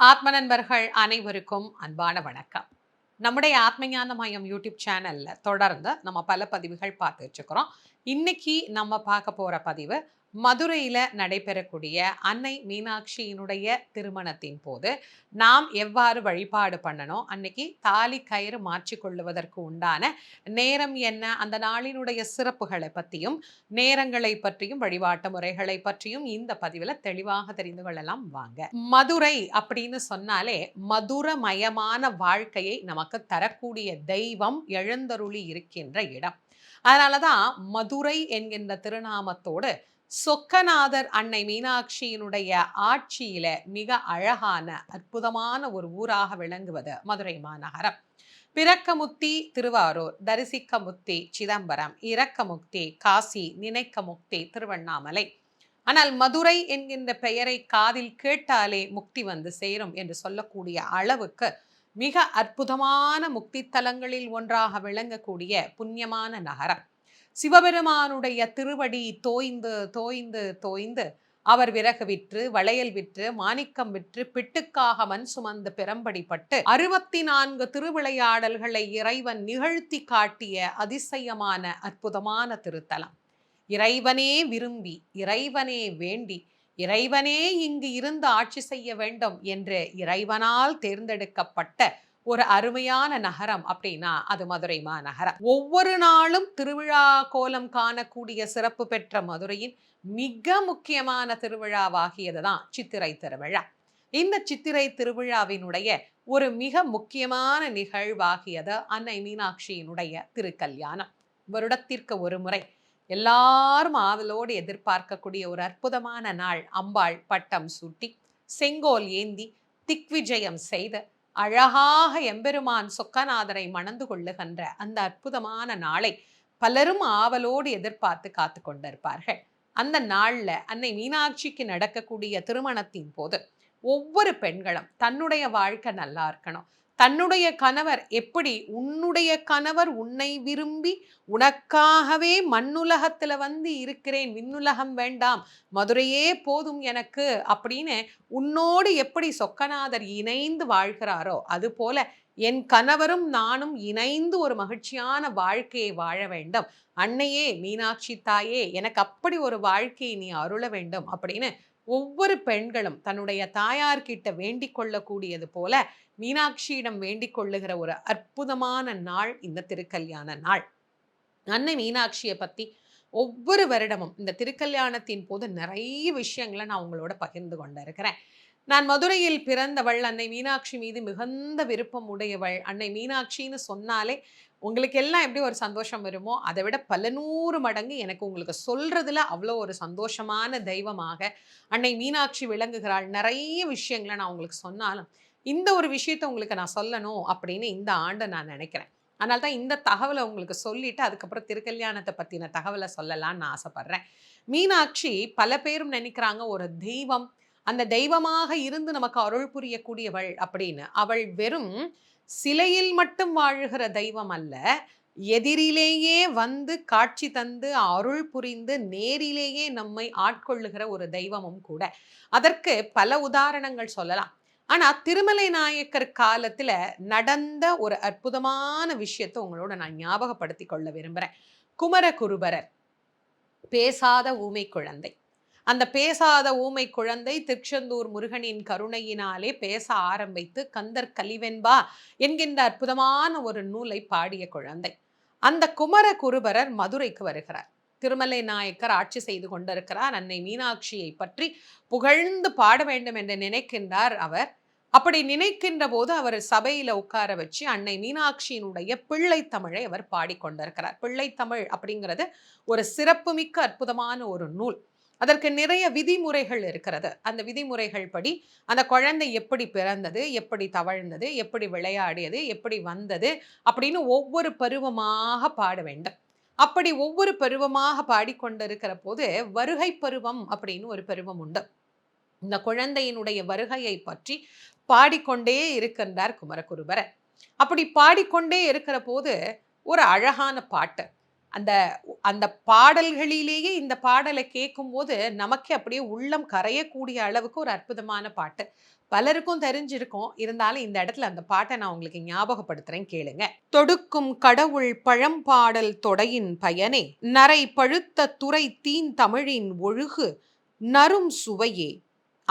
ஆத்ம நண்பர்கள் அனைவருக்கும் அன்பான வணக்கம். நம்முடைய ஆத்மஞான மையம் யூடியூப் சேனலில் தொடர்ந்து நம்ம பல பதிவுகள் பார்த்துட்டு இருக்கிறோம். இன்னைக்கு நம்ம பார்க்க போகிற பதிவு மதுரையில நடைபெறக்கூடிய அன்னை மீனாட்சியினுடைய திருமணத்தின் போது நாம் எவ்வாறு வழிபாடு பண்ணணும்? அன்னைக்கு தாலி கயிறு மாற்றிக்கொள்ளுவதற்கு உண்டான நேரம் என்ன? அந்த நாளினுடைய சிறப்புகளை பற்றியும் நேரங்களை பற்றியும் வழிபாட்டு முறைகளை பற்றியும் இந்த பதிவில் தெளிவாக தெரிந்து கொள்ளலாம். வாங்க. மதுரை அப்படின்னு சொன்னாலே மதுரமயமான வாழ்க்கையை நமக்கு தரக்கூடிய தெய்வம் எழுந்தருளி இருக்கின்ற இடம். அதனால தான் மதுரை என்கின்ற திருநாமத்தோடு சொக்கநாதர் அன்னை மீனாட்சியினுடைய ஆட்சியில மிக அழகான அற்புதமான ஒரு ஊராக விளங்குவது மதுரை மாநகரம். பிறக்கமுத்தி திருவாரூர் தரிசிக்கமுத்தி சிதம்பரம் இரக்கமுக்தி காசி நினைக்கமுக்தி திருவண்ணாமலை. ஆனால் மதுரை என்கின்ற பெயரை காதில் கேட்டாலே முக்தி வந்து சேரும் என்று சொல்லக்கூடிய அளவுக்கு மிக அற்புதமான முக்தி தலங்களில் ஒன்றாக விளங்கக்கூடிய புண்ணியமான நகரம். சிவபெருமானுடைய திருவடி தோய்ந்து தோய்ந்து தோய்ந்து அவர் விறகு விற்று வளையல் விற்று மாணிக்கம் விற்று பிட்டுக்காக மண் சுமந்து பெரம்படிப்பட்டு அறுபத்தி நான்கு திருவிளையாடல்களை இறைவன் நிகழ்த்தி காட்டிய அதிசயமான அற்புதமான திருத்தலம். இறைவனே விரும்பி இறைவனே வேண்டி இறைவனே இங்கு இருந்து ஆட்சி செய்ய வேண்டும் என்று இறைவனால் தேர்ந்தெடுக்கப்பட்ட ஒரு அருமையான நகரம் அப்படின்னா அது மதுரை மாநகரம். ஒவ்வொரு நாளும் திருவிழா கோலம் காணக்கூடிய சிறப்பு பெற்ற மதுரையின் மிக முக்கியமான திருவிழாவாகியது தான் சித்திரை திருவிழா. இந்த சித்திரை திருவிழாவினுடைய ஒரு மிக முக்கியமான நிகழ்வாகியது அன்னை மீனாட்சியினுடைய திருக்கல்யாணம். வருடத்திற்கு ஒரு முறை எல்லாரும் ஆவலோடு எதிர்பார்க்கக்கூடிய ஒரு அற்புதமான நாள் அம்பாள் பட்டம் சூட்டி செங்கோல் ஏந்தி திக்விஜயம் செய்த அழகாக எம்பெருமான் சொக்கநாதரை மணந்து கொள்ளுகின்ற அந்த அற்புதமான நாளை பலரும் ஆவலோடு எதிர்பார்த்து காத்து கொண்டிருப்பார்கள். அந்த நாள்ல அன்னை மீனாட்சிக்கு நடக்கக்கூடிய திருமணத்தின் போது ஒவ்வொரு பெண்களும் தன்னுடைய வாழ்க்கை நல்லா இருக்கணும். தன்னுடைய கணவர் எப்படி உன்னுடைய கணவர் உன்னை விரும்பி உனக்காகவே மண்ணுலகத்தில் வந்து இருக்கிறேன் விண்ணுலகம் வேண்டாம் மதுரையே போதும் எனக்கு அப்படின்னு உன்னோடு எப்படி சொக்கநாதர் இணைந்து வாழ்கிறாரோ அது போல என் கணவரும் நானும் இணைந்து ஒரு மகிழ்ச்சியான வாழ்க்கையை வாழ வேண்டும். அன்னையே மீனாட்சி தாயே எனக்கு அப்படி ஒரு வாழ்க்கையை நீ அருள வேண்டும் அப்படின்னு ஒவ்வொரு பெண்களும் தன்னுடைய தாயார்கிட்ட வேண்டிக் கொள்ளக்கூடியது போல மீனாட்சியிடம் வேண்டிக் கொள்ளுகிற ஒரு அற்புதமான நாள் இந்த திருக்கல்யாண நாள். அன்னை மீனாட்சியை பத்தி ஒவ்வொரு வருடமும் இந்த திருக்கல்யாணத்தின் போது நிறைய விஷயங்களை நான் உங்களோட பகிர்ந்து கொண்டு இருக்கிறேன் நான் மதுரையில் பிறந்தவள் அன்னை மீனாட்சி மீது மிகுந்த விருப்பம் உடையவள் அன்னை மீனாட்சின்னு சொன்னாலே உங்களுக்கு எல்லாம் எப்படி ஒரு சந்தோஷம் வருமோ அதை விட பல நூறு மடங்கு எனக்கு உங்களுக்கு சொல்றதுல அவ்வளோ ஒரு சந்தோஷமான தெய்வமாக அன்னை மீனாட்சி விளங்குகிறாள். நிறைய விஷயங்களை நான் உங்களுக்கு சொன்னாலும் இந்த ஒரு விஷயத்த உங்களுக்கு நான் சொல்லணும் அப்படின்னு இந்த ஆண்டு நான் நினைக்கிறேன். அதனால தான் இந்த தகவலை உங்களுக்கு சொல்லிட்டு அதுக்கப்புறம் திருக்கல்யாணத்தை பற்றின தகவலை சொல்லலான்னு நான் மீனாட்சி பல பேரும் நினைக்கிறாங்க ஒரு தெய்வம் அந்த தெய்வமாக இருந்து நமக்கு அருள் புரியக்கூடியவள் அப்படின்னு. அவள் வெறும் சிலையில் மட்டும் வாழுகிற தெய்வம் அல்ல எதிரிலேயே வந்து காட்சி தந்து அருள் புரிந்து நேரிலேயே நம்மை ஆட்கொள்ளுகிற ஒரு தெய்வமும் கூட. அதற்கு பல உதாரணங்கள் சொல்லலாம். ஆனா திருமலை நாயக்கர் காலத்துல நடந்த ஒரு அற்புதமான விஷயத்தை உங்களோட நான் ஞாபகப்படுத்தி கொள்ள விரும்புகிறேன் குமரகுருபரர் பேசாத ஊமை குழந்தை. அந்த பேசாத ஊமை குழந்தை திருச்செந்தூர் முருகனின் கருணையினாலே பேச ஆரம்பித்து கந்தர் கலிவென்பா என்கின்ற அற்புதமான ஒரு நூலை பாடிய குழந்தை. அந்த குமர குருபரர் மதுரைக்கு வருகிறார். திருமலை நாயக்கர் ஆட்சி செய்து கொண்டிருக்கிறார். அன்னை மீனாட்சியை பற்றி புகழ்ந்து பாட வேண்டும் என்று நினைக்கின்றார் அவர். அப்படி நினைக்கின்ற போது அவர் சபையில உட்கார வச்சு அன்னை மீனாட்சியினுடைய பிள்ளை தமிழை அவர் பாடிக்கொண்டிருக்கிறார் பிள்ளை தமிழ் அப்படிங்கிறது ஒரு சிறப்புமிக்க அற்புதமான ஒரு நூல். அதற்கு நிறைய விதிமுறைகள் இருக்கிறது. அந்த விதிமுறைகள் படி அந்த குழந்தை எப்படி பிறந்தது எப்படி தவழ்ந்தது எப்படி விளையாடியது எப்படி வந்தது அப்படின்னு ஒவ்வொரு பருவமாக பாட வேண்டும். அப்படி ஒவ்வொரு பருவமாக பாடிக்கொண்டிருக்கிற போது வருகை பருவம் அப்படின்னு ஒரு பருவம் உண்டு. இந்த குழந்தையினுடைய வருகையை பற்றி பாடிக்கொண்டே இருக்கின்றார் குமரகுருபரர். அப்படி பாடிக்கொண்டே இருக்கிற போது ஒரு அழகான பாட்டு. அந்த அந்த பாடல்களிலேயே இந்த பாடலை கேட்கும்போது நமக்கே அப்படியே உள்ளம் கரையக்கூடிய அளவுக்கு ஒரு அற்புதமான பாட்டு. பலருக்கும் தெரிஞ்சிருக்கும். இருந்தாலும் இந்த இடத்துல அந்த பாட்டை நான் உங்களுக்கு ஞாபகப்படுத்துறேன் கேளுங்க. தொடுக்கும் கடவுள் பழம்பாடல் தொடையின் பயனே நரை பழுத்த துறை தீன் தமிழின் ஒழுகு நரும் சுவையே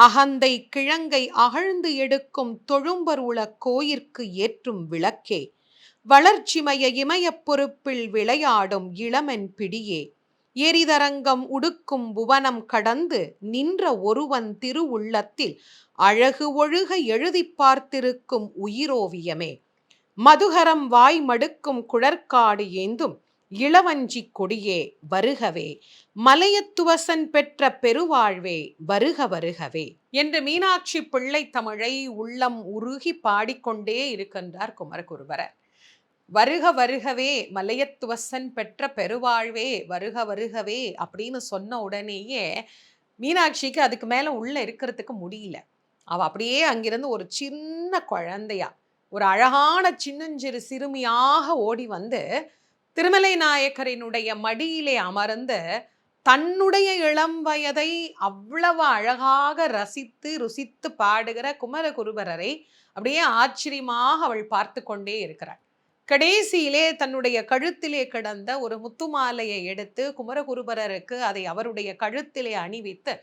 அகந்தை கிழங்கை அகழ்ந்து எடுக்கும் தொழும்பருள கோயிற்கு ஏற்றும் விளக்கே. வளர்ச்சிமய இமயப் பொறுப்பில் விளையாடும் இளமென் பிடியே. எரிதரங்கம் உடுக்கும் புவனம் கடந்து நின்ற ஒருவன் திருவுள்ளத்தில் அழகு ஒழுக எழுதி பார்த்திருக்கும் உயிரோவியமே. மதுகரம் வாய் மடுக்கும் குழற்காடு ஏந்தும் இளவஞ்சி கொடியே வருகவே. மலையத்துவசன் பெற்ற பெருவாழ்வே வருக வருகவே. என்று மீனாட்சி பிள்ளை தமிழை உள்ளம் உருகி பாடிக்கொண்டே இருக்கின்றார் குமரகுருபரர் வருக வருகவே மலையத்துவசன் பெற்ற பெருவாழ்வே வருக வருகவே அப்படின்னு சொன்ன உடனேயே மீனாட்சிக்கு அதுக்கு மேலே உள்ள இருக்கிறதுக்கு முடியல. அவ அப்படியே அங்கிருந்து ஒரு சின்ன குழந்தையா ஒரு அழகான சின்னஞ்சிறு சிறுமியாக ஓடி வந்து திருமலை நாயக்கரினுடைய மடியிலே அமர்ந்து தன்னுடைய இளம் வயதை அவ்வளவு அழகாக ரசித்து ருசித்து பாடுகிற குமரகுருபரரை அப்படியே ஆச்சரியமாக அவள் பார்த்து கொண்டே இருக்கிறாள். கடைசியிலே தன்னுடைய கழுத்திலே கிடந்த ஒரு முத்துமாலையை எடுத்து குமரகுருபரருக்கு அதை அவருடைய கழுத்திலே அணிவித்து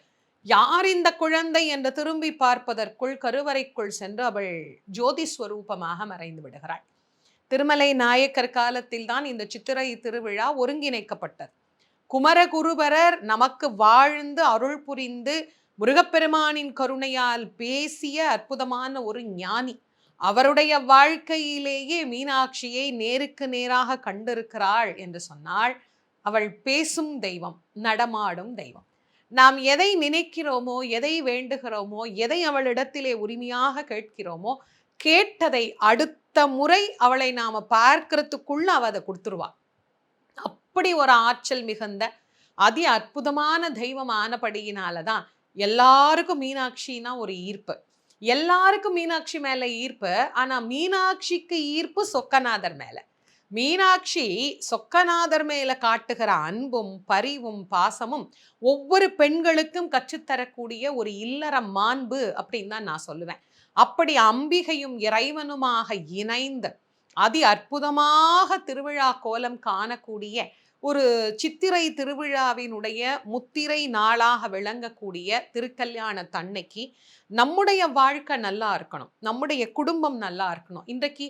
யார் இந்த குழந்தை? என்று திரும்பி பார்ப்பதற்குள் கருவறைக்குள் சென்று அவள் ஜோதி ஸ்வரூபமாக மறைந்து விடுகிறாள். திருமலை நாயக்கர் காலத்தில் தான் இந்த சித்திரை திருவிழா ஒருங்கிணைக்கப்பட்டது. குமரகுருபரர் நமக்கு வாழ்ந்து அருள் புரிந்து முருகப்பெருமானின் கருணையால் பேசிய அற்புதமான ஒரு ஞானி. அவருடைய வாழ்க்கையிலேயே மீனாட்சியை நேருக்கு நேராக கண்டிருக்கிறாள் என்று சொன்னால் அவள் பேசும் தெய்வம் நடமாடும் தெய்வம். நாம் எதை நினைக்கிறோமோ எதை வேண்டுகிறோமோ எதை அவளிடத்திலே உரிமையாக கேட்கிறோமோ கேட்டதை அடுத்த முறை அவளை நாம் பார்க்கறதுக்குள்ள அவள் அதை கொடுத்துருவா. அப்படி ஒரு ஆற்றல் மிகுந்த அதி அற்புதமான தெய்வம் ஆனபடியினால தான் எல்லாருக்கும் மீனாட்சினா ஒரு ஈர்ப்பு. எல்லாருக்கும் மீனாட்சி மேலே ஈர்ப்பு ஆனால் மீனாட்சிக்கு ஈர்ப்பு சொக்கநாதர் மேலே. மீனாட்சி சொக்கநாதர் மேலே காட்டுகிற அன்பும் பரிவும் பாசமும் ஒவ்வொரு பெண்களுக்கும் கற்றுத்தரக்கூடிய ஒரு இல்லற மாண்பு அப்படின்னு தான் நான் சொல்லுவேன். அப்படி அம்பிகையும் இறைவனுமாக இணைந்து அதி அற்புதமாக திருவிழா கோலம் காணக்கூடிய ஒரு சித்திரை திருவிழாவினுடைய முத்திரை நாளாக விளங்கக்கூடிய திருக்கல்யாண தன்னைக்கு நம்முடைய வாழ்க்கை நல்லா இருக்கணும். நம்முடைய குடும்பம் நல்லா இருக்கணும். இன்றைக்கு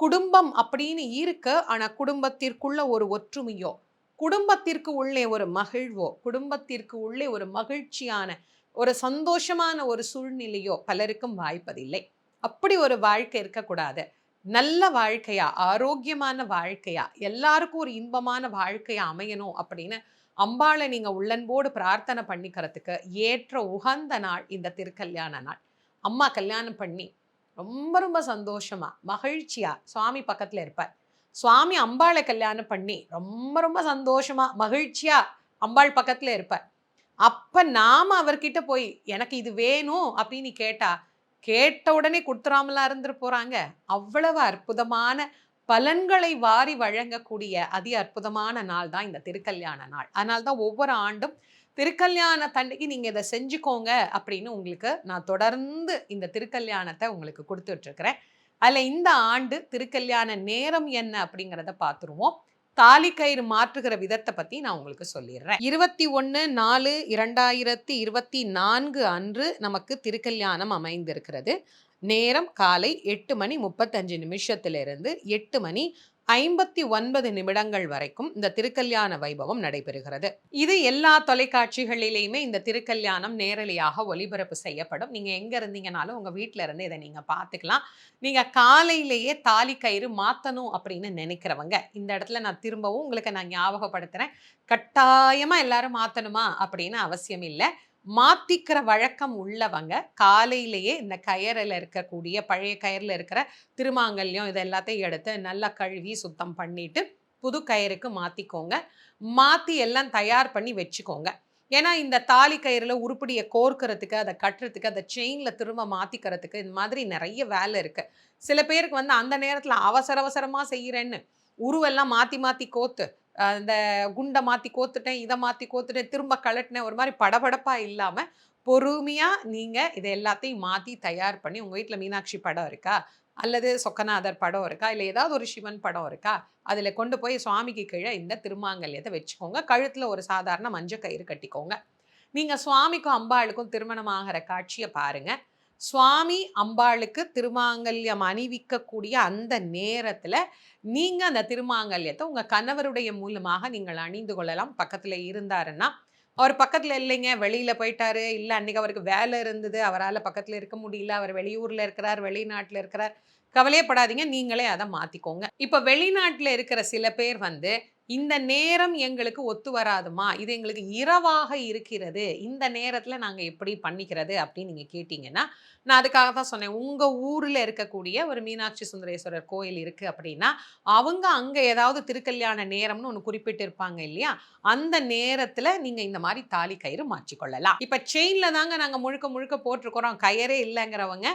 குடும்பம் அப்படின்னு இருக்கு ஆனால் குடும்பத்திற்குள்ள ஒரு ஒற்றுமையோ குடும்பத்திற்கு உள்ளே ஒரு மகிழ்வோ குடும்பத்திற்கு உள்ளே ஒரு மகிழ்ச்சியான ஒரு சந்தோஷமான ஒரு சூழ்நிலையோ பலருக்கும் வாய்ப்பதில்லை. அப்படி ஒரு வாழ்க்கை இருக்கக்கூடாது. நல்ல வாழ்க்கையா ஆரோக்கியமான வாழ்க்கையா எல்லாருக்கும் ஒரு இன்பமான வாழ்க்கையா அமையணும் அப்படின்னு அம்பாளை நீங்க உள்ளன்போடு பிரார்த்தனை பண்ணிக்கிறதுக்கு ஏற்ற உகந்த நாள் இந்த திருக்கல்யாண நாள். அம்மா கல்யாணம் பண்ணி ரொம்ப ரொம்ப சந்தோஷமா மகிழ்ச்சியா சுவாமி பக்கத்துல இருப்பார். சுவாமி அம்பாளை கல்யாணம் பண்ணி ரொம்ப ரொம்ப சந்தோஷமா மகிழ்ச்சியா அம்பாள் பக்கத்துல இருப்பார். அப்போ நாம் அவர்கிட்ட போய் எனக்கு இது வேணும் அப்படின்னு கேட்டா கேட்ட உடனே கொடுத்துராமலா இருந்துட்டு போகிறாங்க அவ்வளவு அற்புதமான பலன்களை வாரி வழங்கக்கூடிய அதி அற்புதமான நாள் தான் இந்த திருக்கல்யாண நாள். அதனால தான் ஒவ்வொரு ஆண்டும் திருக்கல்யாண தண்டைக்கு நீங்கள் இதை செஞ்சுக்கோங்க அப்படின்னு உங்களுக்கு நான் தொடர்ந்து இந்த திருக்கல்யாணத்தை உங்களுக்கு கொடுத்துட்ருக்குறேன் அதில் இந்த ஆண்டு திருக்கல்யாண நேரம் என்ன அப்படிங்கிறத பார்த்துருவோம். தாலி கயிறு மாற்றுகிற விதத்தை பற்றி நான் உங்களுக்கு சொல்லிடுறேன். இருபத்தி ஒன்று நாலு இரண்டாயிரத்தி இருபத்தி நான்கு அன்று நமக்கு திருக்கல்யாணம் அமைந்திருக்கிறது. நேரம் காலை எட்டு மணி முப்பத்தஞ்சு நிமிஷத்திலிருந்து எட்டு மணி ஐம்பத்தி ஒன்பது நிமிடங்கள் வரைக்கும் இந்த திருக்கல்யாண வைபவம் நடைபெறுகிறது. இது எல்லா தொலைக்காட்சிகளிலேயுமே இந்த திருக்கல்யாணம் நேரலையாக ஒளிபரப்பு செய்யப்படும். நீங்கள் எங்கே இருந்தீங்கனாலும் உங்கள் வீட்டில் இருந்து இதை நீங்கள் பார்த்துக்கலாம் நீங்கள் காலையிலேயே தாலி கயிறு மாற்றணும் அப்படின்னு நினைக்கிறவங்க இந்த இடத்துல நான் திரும்பவும் உங்களுக்கு நான் ஞாபகப்படுத்துகிறேன் கட்டாயமாக எல்லாரும் மாற்றணுமா அப்படின்னு அவசியம் இல்லை. மாற்றிக்கிற வழக்கம் உள்ளவங்க காலையிலேயே இந்த கயரில் இருக்கக்கூடிய பழைய கயரில் இருக்கிற திருமாங்கல்யம் இது எல்லாத்தையும் எடுத்து நல்லா கழுவி சுத்தம் பண்ணிட்டு புது கயிறுக்கு மாற்றிக்கோங்க மாற்றி எல்லாம் தயார் பண்ணி வச்சுக்கோங்க. ஏன்னா இந்த தாலி கயிறில் உருப்படியை கோர்க்கறதுக்கு அதை கட்டுறதுக்கு அதை செயினில் திரும்ப மாற்றிக்கிறதுக்கு இந்த மாதிரி நிறைய வேலை இருக்குது சில பேருக்கு வந்து அந்த நேரத்தில் அவசர அவசரமாக செய்கிறேன்னு உருவெல்லாம் மாற்றி மாற்றி கோத்து அந்த குண்டை மாற்றி கோத்துட்டேன் இதை மாற்றி கோத்துட்டேன் திரும்ப கழட்டினேன் ஒரு மாதிரி படபடப்பாக இல்லாமல் பொறுமையாக நீங்கள் இதை எல்லாத்தையும் மாற்றி தயார் பண்ணி உங்கள் வீட்டில் மீனாட்சி படம் இருக்கா? அல்லது சொக்கநாதர் படம் இருக்கா? இல்லை ஏதாவது ஒரு சிவன் படம் இருக்கா? அதில் கொண்டு போய் சுவாமிக்கு கீழே இந்த திருமாங்கல்யத்தை வச்சுக்கோங்க. கழுத்தில் ஒரு சாதாரண மஞ்சள் கயிறு கட்டிக்கோங்க. நீங்கள் சுவாமிக்கும் அம்பாளுக்கும் திருமணமாகிற காட்சியை பாருங்கள் சுவாமி அம்பாளுக்கு திருமாங்கல்யம் அணிவிக்கக்கூடிய அந்த நேரத்தில் நீங்கள் அந்த திருமாங்கல்யத்தை உங்கள் கணவருடைய மூலமாக நீங்கள் அணிந்து கொள்ளலாம். பக்கத்தில் இருந்தாருன்னா அவர் பக்கத்தில் இல்லைங்க வெளியில் போயிட்டாரு. இல்லை அன்னைக்கு அவருக்கு வேலை இருந்தது. அவரால் பக்கத்தில் இருக்க முடியல. அவர் வெளியூரில் இருக்கிறார் வெளிநாட்டில் இருக்கிறார். கவலையப்படாதீங்க நீங்களே அதை மாற்றிக்கோங்க இப்போ வெளிநாட்டில் இருக்கிற சில பேர் வந்து இந்த நேரம் எங்களுக்கு ஒத்து வராதுமா? இது எங்களுக்கு இரவாக இருக்கிறது. இந்த நேரத்தில் நாங்கள் எப்படி பண்ணிக்கிறது அப்படின்னு நீங்கள் கேட்டிங்கன்னா நான் அதுக்காக தான் சொன்னேன். உங்கள் ஊரில் இருக்கக்கூடிய ஒரு மீனாட்சி சுந்தரேஸ்வரர் கோயில் இருக்குது அப்படின்னா அவங்க அங்கே ஏதாவது திருக்கல்யாண நேரம்னு ஒன்று குறிப்பிட்டிருப்பாங்க இல்லையா? அந்த நேரத்தில் நீங்கள் இந்த மாதிரி தாலி கயிறு மாற்றிக்கொள்ளலாம். இப்போ செயினில் தாங்க நாங்கள் முழுக்க முழுக்க போட்டிருக்கிறோம். கயிறே இல்லைங்கிறவங்க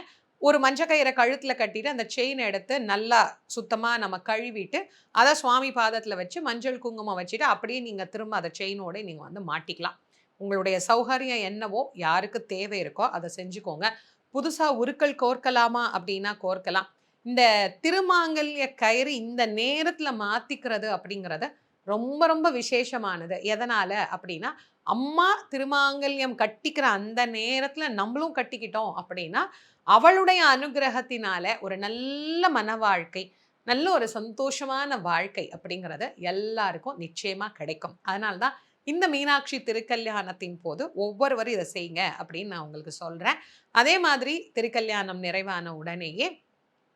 ஒரு மஞ்சள் கயிறை கழுத்தில் கட்டிட்டு அந்த செயினை எடுத்து நல்லா சுத்தமாக நம்ம கழுவிட்டு அதை சுவாமி பாதத்தில் வச்சு மஞ்சள் குங்குமம் வச்சுட்டு அப்படியே நீங்கள் திரும்ப அதை செயினோட நீங்கள் வந்து மாட்டிக்கலாம். உங்களுடைய சௌகரியம் என்னவோ யாருக்கு தேவை இருக்கோ அதை செஞ்சுக்கோங்க. புதுசாக உருக்கள் கோர்க்கலாமா அப்படின்னா கோர்க்கலாம். இந்த திருமாங்கல்ய கயிறு இந்த நேரத்தில் மாற்றிக்கிறது அப்படிங்கிறத ரொம்ப ரொம்ப விசேஷமானது. எதனால் அப்படின்னா அம்மா திருமாங்கல்யம் கட்டிக்கிற அந்த நேரத்தில் நம்மளும் கட்டிக்கிட்டோம் அப்படின்னா அவளுடைய அனுகிரகத்தினால ஒரு நல்ல மன வாழ்க்கை நல்ல ஒரு சந்தோஷமான வாழ்க்கை அப்படிங்கிறது எல்லாருக்கும் நிச்சயமாக கிடைக்கும். அதனால தான் இந்த மீனாட்சி திருக்கல்யாணத்தின் போது ஒவ்வொருவரும் இதை செய்யுங்க அப்படின்னு நான் உங்களுக்கு சொல்கிறேன் அதே மாதிரி திருக்கல்யாணம் நிறைவான உடனேயே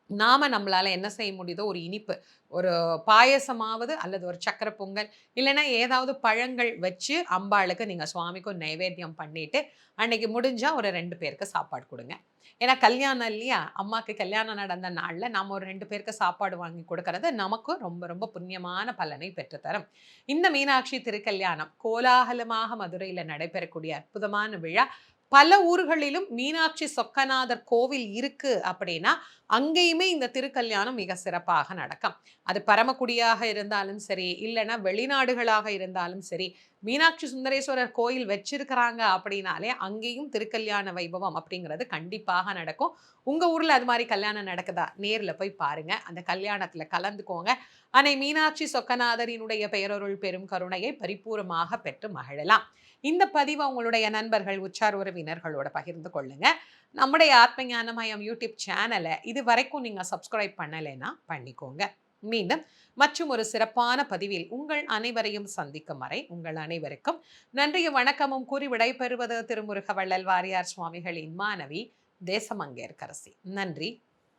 நாம நம்மளால என்ன செய்ய முடியுதோ ஒரு இனிப்பு ஒரு பாயசமாவது அல்லது ஒரு சக்கரை பொங்கல் இல்லைன்னா ஏதாவது பழங்கள் வச்சு அம்பாளுக்கு நீங்கள் சுவாமிக்கும் நைவேத்தியம் பண்ணிவிட்டு அன்னைக்கு முடிஞ்சால் ஒரு ரெண்டு பேருக்கு சாப்பாடு கொடுங்க. ஏன்னா கல்யாணம் இல்லையா? அம்மாவுக்கு கல்யாணம் நடந்த நாளில் நாம் ஒரு ரெண்டு பேருக்கு சாப்பாடு வாங்கி கொடுக்கறது நமக்கும் ரொம்ப ரொம்ப புண்ணியமான பலனை பெற்றுத்தரும். இந்த மீனாட்சி திருக்கல்யாணம் கோலாகலமாக மதுரையில் நடைபெறக்கூடிய அற்புதமான விழா பல ஊர்களிலும் மீனாட்சி சொக்கநாதர் கோவில் இருக்கு அப்படின்னா அங்கேயுமே இந்த திருக்கல்யாணம் மிக சிறப்பாக நடக்கும். அது பரமக்குடியாக இருந்தாலும் சரி இல்லைன்னா வெளிநாடுகளாக இருந்தாலும் சரி மீனாட்சி சுந்தரேஸ்வரர் கோயில் வச்சிருக்கிறாங்க அப்படின்னாலே அங்கேயும் திருக்கல்யாண வைபவம் அப்படிங்கிறது கண்டிப்பாக நடக்கும். உங்கள் ஊரில் அது மாதிரி கல்யாணம் நடக்குதா? நேரில் போய் பாருங்க. அந்த கல்யாணத்தில் கலந்துக்கோங்க. அன்னை மீனாட்சி சொக்கநாதரினுடைய பெயரொருள் பெரும் கருணையை பரிபூரமாக பெற்று மகிழலாம். இந்த பதிவை உங்களுடைய நண்பர்கள் உச்சார் உறவினர்களோட பகிர்ந்து கொள்ளுங்க. நம்முடைய ஆத்ம ஞானமயம் யூடியூப் சேனலை இது வரைக்கும் நீங்க சப்ஸ்கிரைப் பண்ணலைன்னா பண்ணிக்கோங்க. மீண்டும் மற்றும் ஒரு சிறப்பான பதிவில் உங்கள் அனைவரையும் சந்திக்கும் வரை உங்கள் அனைவருக்கும் நன்றியும் வணக்கமும் கூறி விடைபெறுவது திருமுருக வள்ளல் வாரியார் சுவாமிகளின் மாணவி தேசமங்கேற்கரசி. நன்றி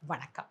வணக்கம்.